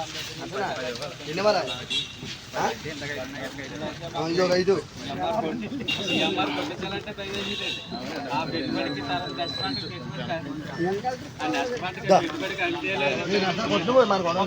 నర్సనా ఎన్ని ఎవరా ఇది ఒక ఐదు నేను అసలు కొట్టు పోయి మన గొడవ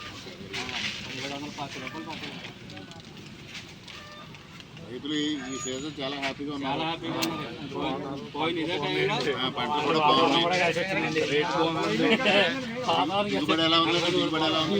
రైతులు ఈ- సీజన్ చాలా హ్యాపీగా ఉన్నారు. పంటలు కూడా బాగున్నాయి దిగుబడి ఎలా ఉంది దిగుబడి ఎలా ఉంది.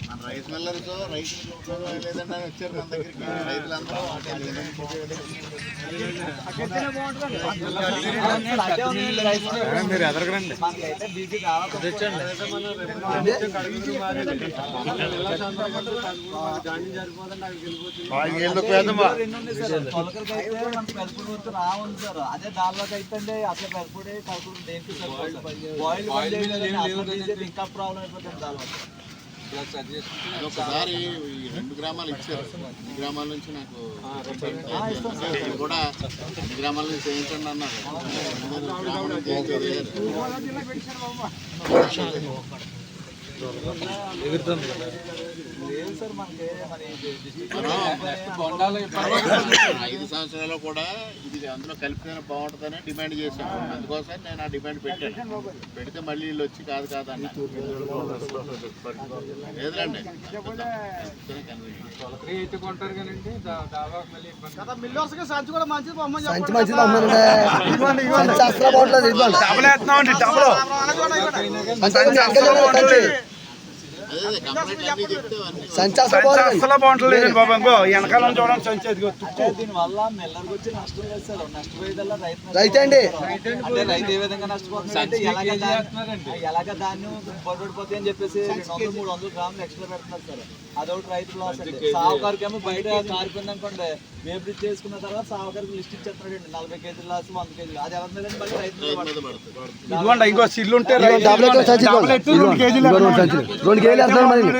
మన రైస్ మిల్లర్తో రైతులు లేదంటే వచ్చారు మన దగ్గరికి. రైతులందరూ మీరు ఎదరగరండి అదే దానిలోకి అయితే అసలు కలుపుడే కలుపుడు దేనికి ఇంకా ప్రాబ్లం అయిపోతుంది దానివల్ల ఒకసారి ఈ రెండు గ్రామాలు ఇచ్చారు. గ్రామాల నుంచి నాకు కూడా గ్రామాల నుంచి చేయించండి అన్నారు. ఐదు సంవత్సరాలు కూడా ఇది అందులో కలిపితే బాగుంటుందని డిమాండ్ చేశాను. అందుకోసం నేను ఆ డిమాండ్ పెట్టాను. పెడితే మళ్ళీ వీళ్ళు వచ్చి కాదు కాదన్న లేదులేండి. సంచి మంచిది ఇదిగోండి. అసలు బాగుంటలేదు బాబా ఇంకో వెనకాల చూడండి సంచి అదిగో అంటే దీనివల్ల మిల్లర్కి వచ్చి నష్టం లేదు సార్. నష్టపోయేదల్లా రైతు అండి. అంటే రైతు ఏ విధంగా నష్టపోతుంది అంటే ఎలాగ దాన్ని- ఎలాగ ధాన్యం పొరపడిపోతాయి అని చెప్పేసి రెండు వందలు మూడు వందలు గ్రాములు ఎక్స్ట్రా పెడుతున్నారు సార్. అదొకటి రైతు లాస్ అండి. సావుకారికి ఏమో బయట కారిపోయింది అనుకోండి వేపుడు చేసుకున్న తర్వాత సావుకారికి లిస్ట్ ఇచ్చేస్తున్నాడు నలభై కేజీలు లాస్ వంద కేజీలు అది ఎలా ఉందండి మళ్ళీ రైతు ఇంకో సిల్లు ఉంటే రెండు కేజీలు రెండు సంచులు.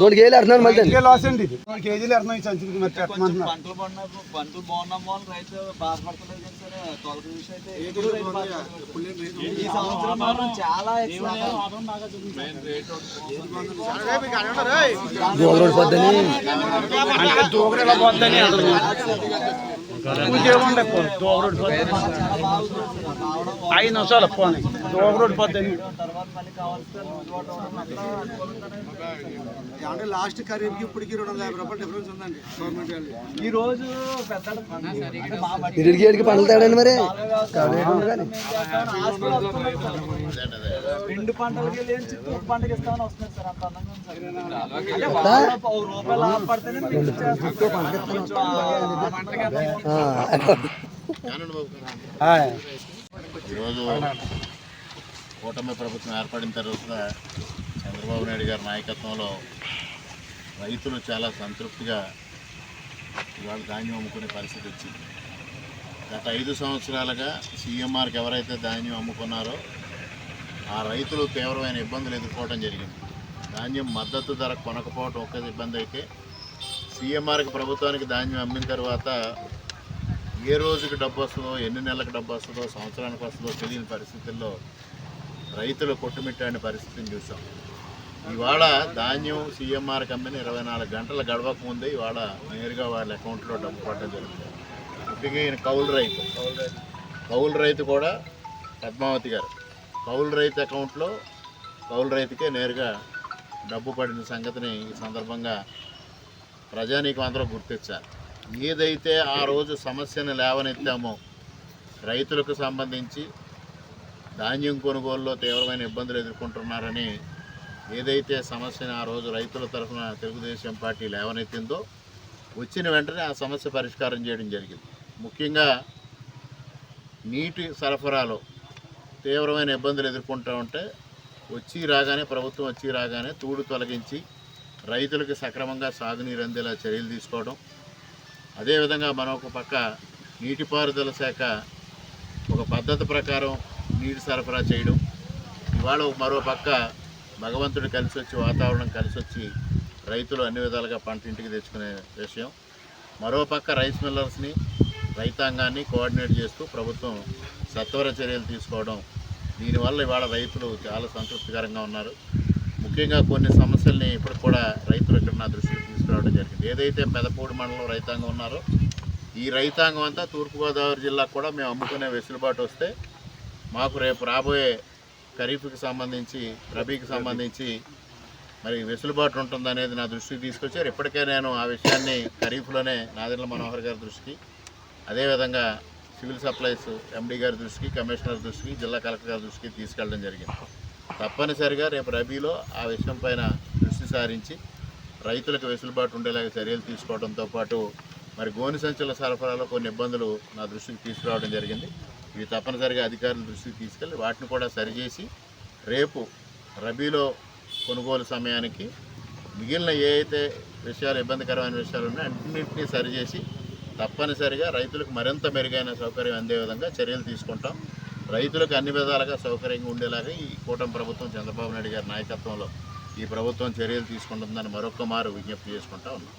రెండు కేజీలు వేస్తున్నాను మళ్ళీ లాస్ అండి ఇది. రెండు కేజీలు వేస్తున్నాం ఈ సంచికి మరి పెట్టమంటున్నారు పంటలు పండినప్పుడు పంటలు బాగున్నామో అని రైతు బాధపడతలేదు కానీ సరే. తొలగ విషయం అయితే ఎప్పుడు రైతు బాధపడలేదు. ఈ సంవత్సరం మాత్రం చాలా ఎక్కువ గోదరోడ్ పొద్దుని. అంటే దూకరేలా పోద్దని అసలు ఇంకేముండే పోనీ దూకరోడ్ పోద్దని. చాలా బాగుంది సార్. రావడం ఐదు నిమిషాలు పోనీ. అంటే లాస్ట్ ఖరీఫ్కి ఇప్పటికి రెండు వందల యాభై రూపాయలు డిఫరెన్స్ ఉందండి. గవర్నమెంట్ ఈ రోజు పెద్ద పంటలు తేడండి మరి. రెండు పంటలకి లేని చిత్తూరు పంటకి ఇస్తామని వస్తుంది సార్. అంత అందంగా ఉంది సార్. ఈరోజు కూటమి ప్రభుత్వం ఏర్పడిన తర్వాత చంద్రబాబు నాయుడు గారి నాయకత్వంలో రైతులు చాలా సంతృప్తిగా ఇవాళ ధాన్యం అమ్ముకునే పరిస్థితి వచ్చింది. గత ఐదు సంవత్సరాలుగా సీఎంఆర్కి ఎవరైతే ధాన్యం అమ్ముకున్నారో ఆ రైతులు తీవ్రమైన ఇబ్బందులు ఎదుర్కోవడం జరిగింది. ధాన్యం మద్దతు ధర కొనకపోవడం ఒక్క ఇబ్బంది అయితే సీఎంఆర్కి ప్రభుత్వానికి ధాన్యం అమ్మిన తర్వాత ఏ రోజుకి డబ్బు వస్తుందో ఎన్ని నెలలకు డబ్బు వస్తుందో సంవత్సరానికి వస్తుందో తెలియని పరిస్థితుల్లో రైతులు కొట్టుమిట్టాడిన పరిస్థితిని చూసాం. ఇవాళ ధాన్యం సీఎంఆర్ కంపెనీ ఇరవై నాలుగు గంటల గడవకముందే ఇవాళ నేరుగా వాళ్ళ అకౌంట్లో డబ్బు పట్టడం జరుగుతుంది ముఖ్యంగా ఈయన కౌలు రైతు. కౌలు రైతు కూడా పద్మావతి గారు. కౌలు రైతు అకౌంట్లో కౌలు రైతుకే నేరుగా డబ్బు పడిన సంగతిని ఈ సందర్భంగా ప్రజానీకం అందరూ గుర్తించారు. ఏదైతే ఆ రోజు సమస్యను లేవనెత్తామో రైతులకు సంబంధించి ధాన్యం కొనుగోలులో తీవ్రమైన ఇబ్బందులు ఎదుర్కొంటున్నారని ఏదైతే సమస్యను ఆ రోజు రైతుల తరఫున తెలుగుదేశం పార్టీ లేవనెత్తిందో వచ్చిన వెంటనే ఆ సమస్య పరిష్కారం చేయడం జరిగింది. ముఖ్యంగా నీటి సరఫరాలో తీవ్రమైన ఇబ్బందులు ఎదుర్కొంటూ ఉంటే వచ్చి రాగానే ప్రభుత్వం వచ్చి రాగానే తూడు తొలగించి రైతులకు సక్రమంగా సాగునీరు అందేలా చర్యలు తీసుకోవడం. అదేవిధంగా మరొక పక్క నీటిపారుదల శాఖ ఒక పద్ధతి ప్రకారం నీరు సరఫరా చేయడం. ఇవాళ మరో పక్క భగవంతుడు కలిసి వచ్చి వాతావరణం కలిసి వచ్చి రైతులు అన్ని విధాలుగా పంట ఇంటికి తెచ్చుకునే విషయం. మరో పక్క రైస్ మిల్లర్స్ని రైతాంగాన్ని కోఆర్డినేట్ చేస్తూ ప్రభుత్వం సత్వర చర్యలు తీసుకోవడం. దీనివల్ల ఇవాళ రైతులు చాలా సంతృప్తికరంగా ఉన్నారు. ముఖ్యంగా కొన్ని సమస్యల్ని ఇప్పుడు కూడా రైతులు ఇక్కడ నా దృష్టికి తీసుకురావడం జరిగింది. ఏదైతే పెదపూడి మండలం రైతాంగం ఉన్నారో ఈ రైతాంగం అంతా తూర్పుగోదావరి జిల్లాకు కూడా మేము అమ్ముకునే వెసులుబాటు వస్తే మాకు రేపు రాబోయే ఖరీఫ్కి సంబంధించి రబీకి సంబంధించి మరి వెసులుబాటు ఉంటుందనేది నా దృష్టికి తీసుకొచ్చారు ఇప్పటికే నేను ఆ విషయాన్ని ఖరీఫ్లోనే నాదెండ్ల మనోహర్ గారి దృష్టికి అదేవిధంగా సివిల్ సప్లైస్ ఎండీ గారి దృష్టికి కమిషనర్ దృష్టికి జిల్లా కలెక్టర్ గారి దృష్టికి తీసుకెళ్ళడం జరిగింది. తప్పనిసరిగా రేపు రబీలో ఆ విషయం పైన దృష్టి సారించి రైతులకు వెసులుబాటు ఉండేలాగా చర్యలు తీసుకోవడంతో పాటు మరి గోని సంచుల సరఫరాలో కొన్ని ఇబ్బందులు నా దృష్టికి తీసుకురావడం జరిగింది. ఇవి తప్పనిసరిగా అధికారుల దృష్టికి తీసుకెళ్ళి వాటిని కూడా సరిచేసి రేపు రబీలో కొనుగోలు సమయానికి మిగిలిన ఏ అయితే విషయాలు ఇబ్బందికరమైన విషయాలు ఉన్నాయో అన్నింటినీ సరిచేసి తప్పనిసరిగా రైతులకు మరింత మెరుగైన సౌకర్యం అందే విధంగా చర్యలు తీసుకుంటాం. రైతులకు అన్ని విధాలుగా సౌకర్యంగా ఉండేలాగా ఈ కూటమి ప్రభుత్వం చంద్రబాబు నాయుడు గారి నాయకత్వంలో ఈ ప్రభుత్వం చర్యలు తీసుకుంటుందని మరొక్క మారు విజ్ఞప్తి చేసుకుంటా ఉన్నాం.